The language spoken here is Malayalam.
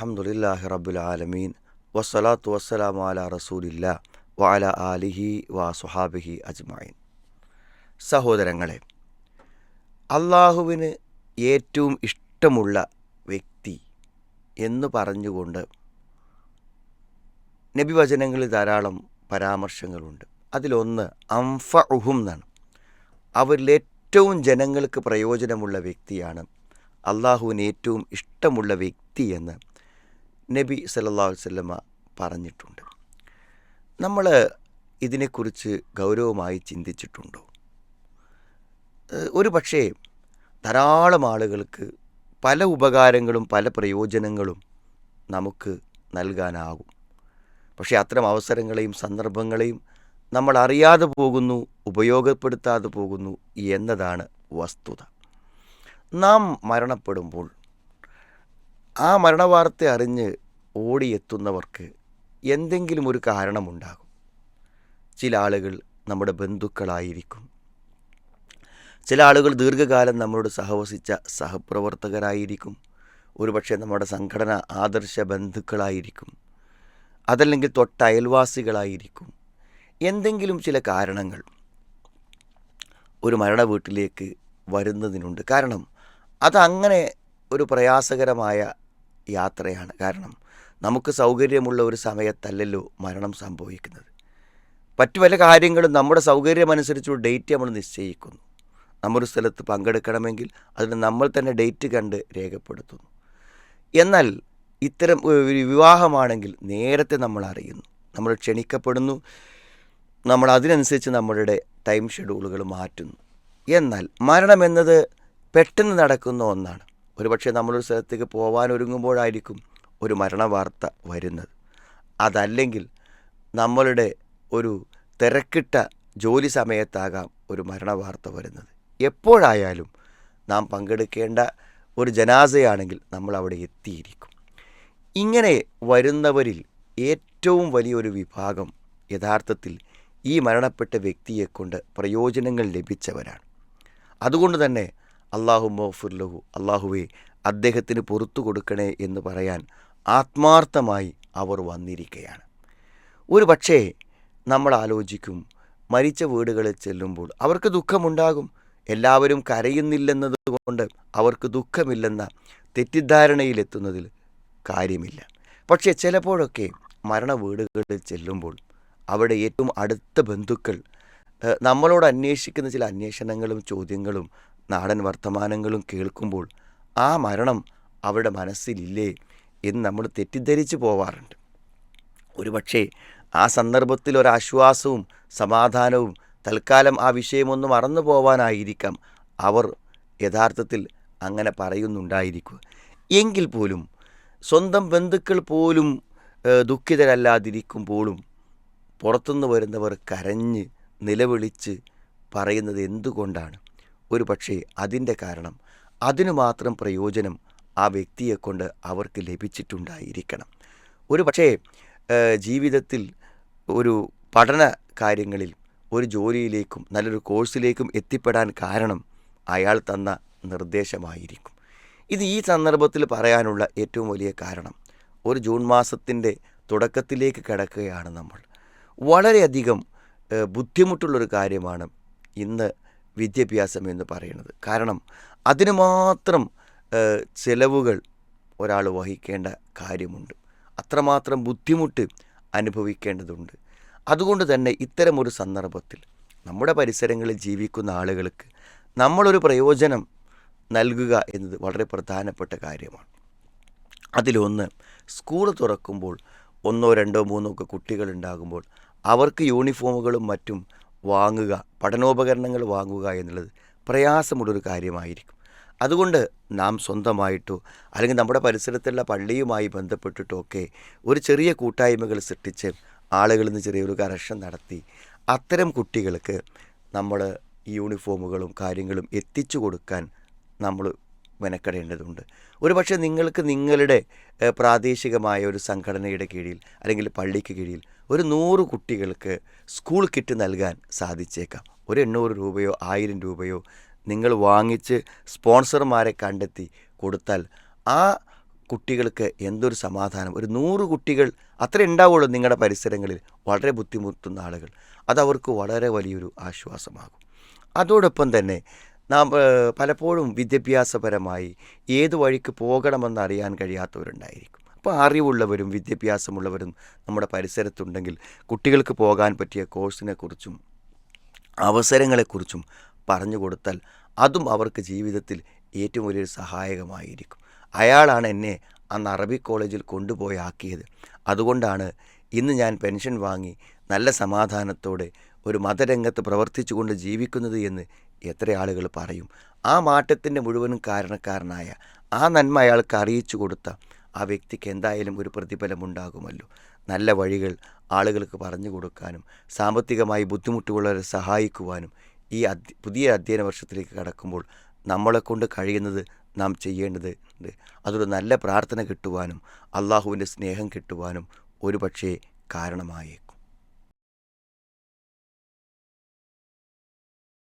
അഹമ്മദില്ലാഹി റബ്ബുൽ ആലമീൻ. വസ്സലാത്തു വസ്സലാമു അല റസൂലില്ല വഅല ആലിഹി വാ സുഹാബിഹി അജ്മായിൻ. സഹോദരങ്ങളെ അള്ളാഹുവിന് ഏറ്റവും ഇഷ്ടമുള്ള വ്യക്തി എന്ന് പറഞ്ഞുകൊണ്ട് നബിവചനങ്ങളിൽ ധാരാളം പരാമർശങ്ങളുണ്ട്. അതിലൊന്ന് അംഫ ഉഹും എന്നാണ്. അവരിൽ ഏറ്റവും ജനങ്ങൾക്ക് പ്രയോജനമുള്ള വ്യക്തിയാണ് അള്ളാഹുവിന് ഏറ്റവും ഇഷ്ടമുള്ള വ്യക്തി എന്ന് നബി സല്ലല്ലാഹു അലൈഹി വസല്ലമ പറഞ്ഞിട്ടുണ്ട്. നമ്മൾ ഇതിനെക്കുറിച്ച് ഗൗരവമായി ചിന്തിച്ചിട്ടുണ്ടോ? ഒരു പക്ഷേ ധാരാളം ആളുകൾക്ക് പല ഉപകാരങ്ങളും പല പ്രയോജനങ്ങളും നമുക്ക് നൽകാനാകും. പക്ഷേ അത്തരം അവസരങ്ങളെയും സന്ദർഭങ്ങളെയും നമ്മൾ അറിയാതെ പോകുന്നു ഉപയോഗപ്പെടുത്താതെ പോകുന്നു എന്നതാണ് വസ്തുത. നാം മരണപ്പെടുമ്പോൾ ആ മരണവാർത്ത അറിഞ്ഞ് ഓടിയെത്തുന്നവർക്ക് എന്തെങ്കിലും ഒരു കാരണമുണ്ടാകും. ചില ആളുകൾ നമ്മുടെ ബന്ധുക്കളായിരിക്കും. ചില ആളുകൾ ദീർഘകാലം നമ്മളോട് സഹവസിച്ച സഹപ്രവർത്തകരായിരിക്കും. ഒരുപക്ഷെ നമ്മുടെ സംഘടന ആദർശ ബന്ധുക്കളായിരിക്കും. അതല്ലെങ്കിൽ തൊട്ടയൽവാസികളായിരിക്കും എന്തെങ്കിലും ചില കാരണങ്ങൾ ഒരു മരണ വീട്ടിലേക്ക് വരുന്നതിനുണ്ട്. കാരണം അതങ്ങനെ ഒരു പ്രയാസകരമായ യാത്രയാണ്. കാരണം നമുക്ക് സൗകര്യമുള്ള ഒരു സമയത്തല്ലല്ലോ മരണം സംഭവിക്കുന്നത്. മറ്റു പല കാര്യങ്ങളും നമ്മുടെ സൗകര്യമനുസരിച്ചുള്ള ഡേറ്റ് നമ്മൾ നിശ്ചയിക്കുന്നു. നമ്മൊരു സ്ഥലത്ത് പങ്കെടുക്കണമെങ്കിൽ അതിന് നമ്മൾ തന്നെ ഡേറ്റ് കണ്ട് രേഖപ്പെടുത്തുന്നു. എന്നാൽ ഇത്തരം ഒരു വിവാഹമാണെങ്കിൽ നേരത്തെ നമ്മൾ അറിയുന്നു. നമ്മൾ ക്ഷണിക്കപ്പെടുന്നു. നമ്മൾ അതിനനുസരിച്ച് നമ്മളുടെ ടൈം ഷെഡ്യൂളുകൾ മാറ്റുന്നു. എന്നാൽ മരണം എന്നത് പെട്ടെന്ന് നടക്കുന്ന ഒന്നാണ്. ഒരുപക്ഷെ നമ്മളൊരു സ്ഥലത്തേക്ക് പോകാൻ ഒരുങ്ങുമ്പോഴായിരിക്കും ഒരു മരണവാർത്ത വരുന്നത്. അതല്ലെങ്കിൽ നമ്മളുടെ ഒരു തിരക്കിട്ട ജോലി സമയത്താകാം ഒരു മരണ വാർത്ത വരുന്നത്. എപ്പോഴായാലും നാം പങ്കെടുക്കേണ്ട ഒരു ജനാസയാണെങ്കിൽ നമ്മൾ അവിടെ എത്തിയിരിക്കും. ഇങ്ങനെ വരുന്നവരിൽ ഏറ്റവും വലിയൊരു വിഭാഗം യഥാർത്ഥത്തിൽ ഈ മരണപ്പെട്ട വ്യക്തിയെക്കൊണ്ട് പ്രയോജനങ്ങൾ ലഭിച്ചവരാണ്. അതുകൊണ്ട് തന്നെ അള്ളാഹു മൗഫുല്ലഹു അള്ളാഹുവെ അദ്ദേഹത്തിന് പുറത്തു കൊടുക്കണേ എന്ന് പറയാൻ ആത്മാർത്ഥമായി അവർ വന്നിരിക്കുകയാണ് ഒരു പക്ഷേ നമ്മൾ ആലോചിക്കും മരിച്ച വീടുകളിൽ ചെല്ലുമ്പോൾ അവർക്ക് ദുഃഖമുണ്ടാകും. എല്ലാവരും കരയുന്നില്ലെന്നതുകൊണ്ട് അവർക്ക് ദുഃഖമില്ലെന്ന തെറ്റിദ്ധാരണയിലെത്തുന്നതിൽ കാര്യമില്ല. പക്ഷേ ചിലപ്പോഴൊക്കെ മരണ വീടുകളിൽ ചെല്ലുമ്പോൾ അവിടെ ഏറ്റവും അടുത്ത ബന്ധുക്കൾ നമ്മളോട് അന്വേഷിക്കുന്ന ചില അന്വേഷണങ്ങളും ചോദ്യങ്ങളും നാടൻ വർത്തമാനങ്ങളും കേൾക്കുമ്പോൾ ആ മരണം അവരുടെ മനസ്സിലില്ലേ എന്ന് നമ്മൾ തെറ്റിദ്ധരിച്ചു പോവാറുണ്ട്. ഒരുപക്ഷേ ആ സന്ദർഭത്തിൽ ഒരാശ്വാസവും സമാധാനവും തൽക്കാലം ആ വിഷയമൊന്ന് മറന്നു പോവാനായിരിക്കാം അവർ യഥാർത്ഥത്തിൽ അങ്ങനെ പറയുന്നുണ്ടായിരിക്കുക. എങ്കിൽ പോലും സ്വന്തം ബന്ധുക്കൾ പോലും ദുഃഖിതരല്ലാതിരിക്കുമ്പോഴും പുറത്തുനിന്ന് വരുന്നവർ കരഞ്ഞ് നിലവിളിച്ച് പറയുന്നത് എന്തുകൊണ്ടാണ്? ഒരു പക്ഷേ അതിന്റെ കാരണം അതിനു മാത്രം പ്രയോജനം ആ വ്യക്തിയെക്കൊണ്ട് അവർക്ക് ലഭിച്ചിട്ടുണ്ടായിരിക്കണം. ഒരു പക്ഷേ ജീവിതത്തിൽ ഒരു പഠന കാര്യങ്ങളിൽ ഒരു ജോലിയിലേക്കും നല്ലൊരു കോഴ്സിലേക്കും എത്തിപ്പെടാൻ കാരണം അയാൾ തന്ന നിർദ്ദേശമായിരിക്കും. ഇത് ഈ സന്ദർഭത്തിൽ പറയാനുള്ള ഏറ്റവും വലിയ കാരണം ഒരു ജൂൺ മാസത്തിന്റെ തുടക്കത്തിലേക്ക് കിടക്കുകയാണ് നമ്മൾ. വളരെയധികം ബുദ്ധിമുട്ടുള്ളൊരു കാര്യമാണ് ഇന്ന് വിദ്യാഭ്യാസം എന്ന് പറയുന്നത്. കാരണം അതിന് മാത്രം ചിലവുകൾ ഒരാൾ വഹിക്കേണ്ട കാര്യമുണ്ട്. അത്രമാത്രം ബുദ്ധിമുട്ട് അനുഭവിക്കേണ്ടതുണ്ട്. അതുകൊണ്ട് തന്നെ ഇത്തരമൊരു സന്ദർഭത്തിൽ നമ്മുടെ പരിസരങ്ങളിൽ ജീവിക്കുന്ന ആളുകൾക്ക് നമ്മളൊരു പ്രയോജനം നൽകുക എന്നത് വളരെ പ്രധാനപ്പെട്ട കാര്യമാണ്. അതിലൊന്ന് സ്കൂൾ തുറക്കുമ്പോൾ ഒന്നോ രണ്ടോ മൂന്നോ ഒക്കെ കുട്ടികളുണ്ടാകുമ്പോൾ അവർക്ക് യൂണിഫോമുകളും മറ്റും വാങ്ങുക പഠനോപകരണങ്ങൾ വാങ്ങുക എന്നുള്ളത് പ്രയാസമുള്ളൊരു കാര്യമായിരിക്കും. അതുകൊണ്ട് നാം സ്വന്തമായിട്ടോ അല്ലെങ്കിൽ നമ്മുടെ പരിസരത്തുള്ള പള്ളിയുമായി ബന്ധപ്പെട്ടിട്ടോ ഒക്കെ ഒരു ചെറിയ കൂട്ടായ്മകൾ സൃഷ്ടിച്ച് ആളുകളിൽ നിന്ന് ചെറിയൊരു കറക്ഷൻ നടത്തി അത്തരം കുട്ടികൾക്ക് നമ്മൾ യൂണിഫോമുകളും കാര്യങ്ങളും എത്തിച്ചു കൊടുക്കാൻ നമ്മൾ മെനക്കെടേണ്ടതുണ്ട്. ഒരുപക്ഷെ നിങ്ങൾക്ക് നിങ്ങളുടെ പ്രാദേശികമായ ഒരു സംഘടനയുടെ കീഴിൽ അല്ലെങ്കിൽ പള്ളിക്ക് കീഴിൽ ഒരു നൂറ് കുട്ടികൾക്ക് സ്കൂൾ കിറ്റ് നൽകാൻ സാധിച്ചേക്കാം. ഒരു എണ്ണൂറ് രൂപയോ ആയിരം രൂപയോ നിങ്ങൾ വാങ്ങിച്ച് സ്പോൺസർമാരെ കണ്ടെത്തി കൊടുത്താൽ ആ കുട്ടികൾക്ക് എന്തൊരു സമാധാനം. ഒരു നൂറ് കുട്ടികൾ അത്ര ഉണ്ടാവുള്ളൂ നിങ്ങളുടെ പരിസരങ്ങളിൽ. വളരെ ബുദ്ധിമുട്ടുന്ന ആളുകൾ. അതവർക്ക് വളരെ വലിയൊരു ആശ്വാസമാകും. അതോടൊപ്പം തന്നെ നാം പലപ്പോഴും വിദ്യാഭ്യാസപരമായി ഏത് വഴിക്ക് പോകണമെന്ന് അറിയാൻ കഴിയാത്തവരുണ്ടായിരിക്കും. അപ്പോൾ അറിവുള്ളവരും വിദ്യാഭ്യാസമുള്ളവരും നമ്മുടെ പരിസരത്തുണ്ടെങ്കിൽ കുട്ടികൾക്ക് പോകാൻ പറ്റിയ കോഴ്സിനെക്കുറിച്ചും അവസരങ്ങളെക്കുറിച്ചും പറഞ്ഞു കൊടുത്താൽ അതും അവർക്ക് ജീവിതത്തിൽ ഏറ്റവും വലിയൊരു സഹായകമായിരിക്കും. അയാളാണ് എന്നെ അന്ന് അറബി കോളേജിൽ കൊണ്ടുപോയി ആക്കിയത്. അതുകൊണ്ടാണ് ഇന്ന് ഞാൻ പെൻഷൻ വാങ്ങി നല്ല സമാധാനത്തോടെ ഒരു മതരംഗത്ത് പ്രവർത്തിച്ചുകൊണ്ട് ജീവിക്കുന്നത് എന്ന് എത്ര ആളുകൾ പറയും. ആ മാറ്റത്തിന്റെ മുഴുവനും കാരണക്കാരനായ ആ നന്മ അയാൾക്ക് അറിയിച്ചു കൊടുത്ത ആ വ്യക്തിക്ക് എന്തായാലും ഒരു പ്രതിഫലമുണ്ടാകുമല്ലോ നല്ല വഴികൾ ആളുകൾക്ക് പറഞ്ഞു കൊടുക്കാനും സാമ്പത്തികമായി ബുദ്ധിമുട്ടുള്ളവരെ സഹായിക്കുവാനും ഈ പുതിയ അധ്യയന വർഷത്തിലേക്ക് കടക്കുമ്പോൾ നമ്മളെക്കൊണ്ട് കഴിയുന്നത് നാം ചെയ്യേണ്ടത് ഉണ്ട് അതൊരു നല്ല പ്രാർത്ഥന കിട്ടുവാനും അള്ളാഹുവിന്റെ സ്നേഹം കിട്ടുവാനും ഒരുപക്ഷേ കാരണമായേക്കും.